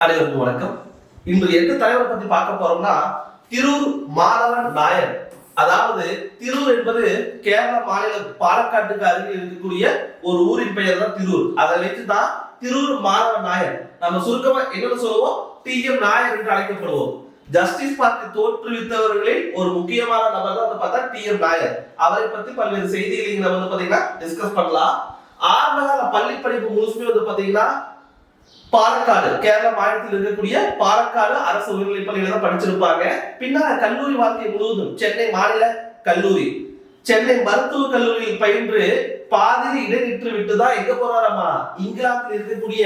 அனைவருக்கும் வணக்கம். இன்று எந்த தலைவரை பத்தி பார்க்க போறோம்னா திருர் மாதவன் நாயர். அதாவது திருர் என்பது கேரள மாநில பாலக்காட்டுக்கு அருகில் இருக்கக்கூடிய ஒரு ஊரின் பெயர் தான் திருர். அதை வைத்துதான் திருர் மாதவன் நாயர். நம்ம சுருக்கமா என்னன்னு சொல்லுவோம்? டி. எம். நாயர் என்று அழைக்கப்படுவோம். ஜஸ்டிஸ் பார்ட்டி தோற்றுவித்தவர்களில் ஒரு முக்கியமான நபர் தான் வந்து பார்த்தா டி. எம். நாயர். அவரை பத்தி பல்வேறு செய்திகளை நம்ம வந்து பாத்தீங்கன்னா டிஸ்கஸ் பண்ணலாம். ஆரம்பகால பள்ளி படிப்பு முழுசுமே வந்து பாத்தீங்கன்னா பாலக்காடு கேரள மாநிலத்தில் இருக்கக்கூடிய பாலக்காடு அரசு உயர்நிலைப் பள்ளியில தான் படிச்சிருப்பாங்க. பின்னால் கல்லூரி வாழ்க்கை முழுவதும் சென்னை மாநில கல்லூரி. சென்னை மருத்துவக் கல்லூரியில் பயின்று பாதிரி இடைநிற்று விட்டு தான் எங்க போறாராமா? இங்கிலாந்தில் இருக்கக்கூடிய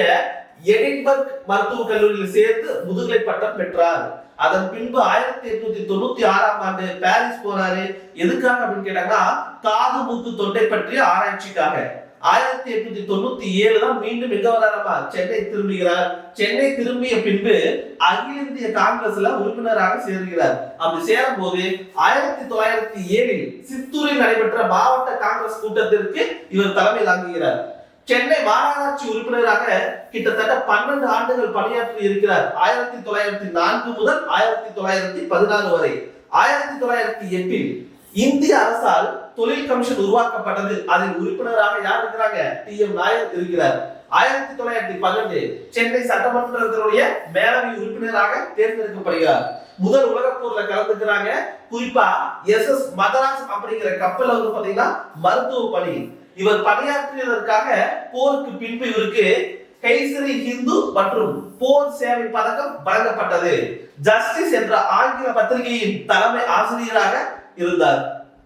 எடின்பர்க் மருத்துவக் கல்லூரியில் சேர்ந்து முதுகலை பட்டம் பெற்றார். அதன் பின்பு ஆயிரத்தி எட்நூத்தி தொண்ணூத்தி ஆறாம் ஆண்டு பாரிஸ் போறாரு. எதுக்காக அப்படின்னு கேட்டாங்கன்னா காது மூக்கு தொண்டை பற்றிய ஆராய்ச்சிக்காக. ஆயிரத்தி எட்நூத்தி தொண்ணூத்தி ஏழு தான் மீண்டும் எங்க வராரமா சென்னை திரும்புகிறார். சென்னை திரும்பிய பின்பு அகில இந்திய காங்கிரஸ்ல உறுப்பினராக சேர்கிறார். அப்படி சேரும் போது ஆயிரத்தி தொள்ளாயிரத்தி ஏழில் சித்தூரில் நடைபெற்ற மாவட்ட காங்கிரஸ் கூட்டத்திற்கு இவர் தலைமை தாங்குகிறார். சென்னை மாநகராட்சி உறுப்பினராக கிட்டத்தட்ட பன்னெண்டு ஆண்டுகள் பணியாற்றி இருக்கிறார். ஆயிரத்தி தொள்ளாயிரத்தி நான்கு முதல் ஆயிரத்தி தொள்ளாயிரத்தி பதினாறு வரை. ஆயிரத்தி தொள்ளாயிரத்தி எட்டில் இந்திய அரசால் தொழில் கமிஷன் உருவாக்கப்பட்டது. அதில் உறுப்பினராக யார் இருக்கிறாங்க? டி எம் நாயர் இருக்கிறார். ஆயிரத்தி தொள்ளாயிரத்தி பன்னெண்டு சென்னை சட்டமன்றத்தினுடைய மேலவை உறுப்பினராக தேர்ந்தெடுக்கப்படுகிறார். முதல் உலக போர்ல கலந்துக்கிறாங்க. குறிப்பா எஸ் எஸ் மதராஸ் அப்படிங்கிற கப்பல் வந்து பாத்தீங்கன்னா மருத்துவ பணி. இவர் பணியாற்றியதற்காக போருக்கு பின்பு இவருக்கு கைசரி ஹிந்து மற்றும் போர் சேவை பதக்கம் வழங்கப்பட்டது. ஜஸ்டிஸ் என்ற ஆங்கில பத்திரிகையின் தலைமை ஆசிரியராக இருந்தார்.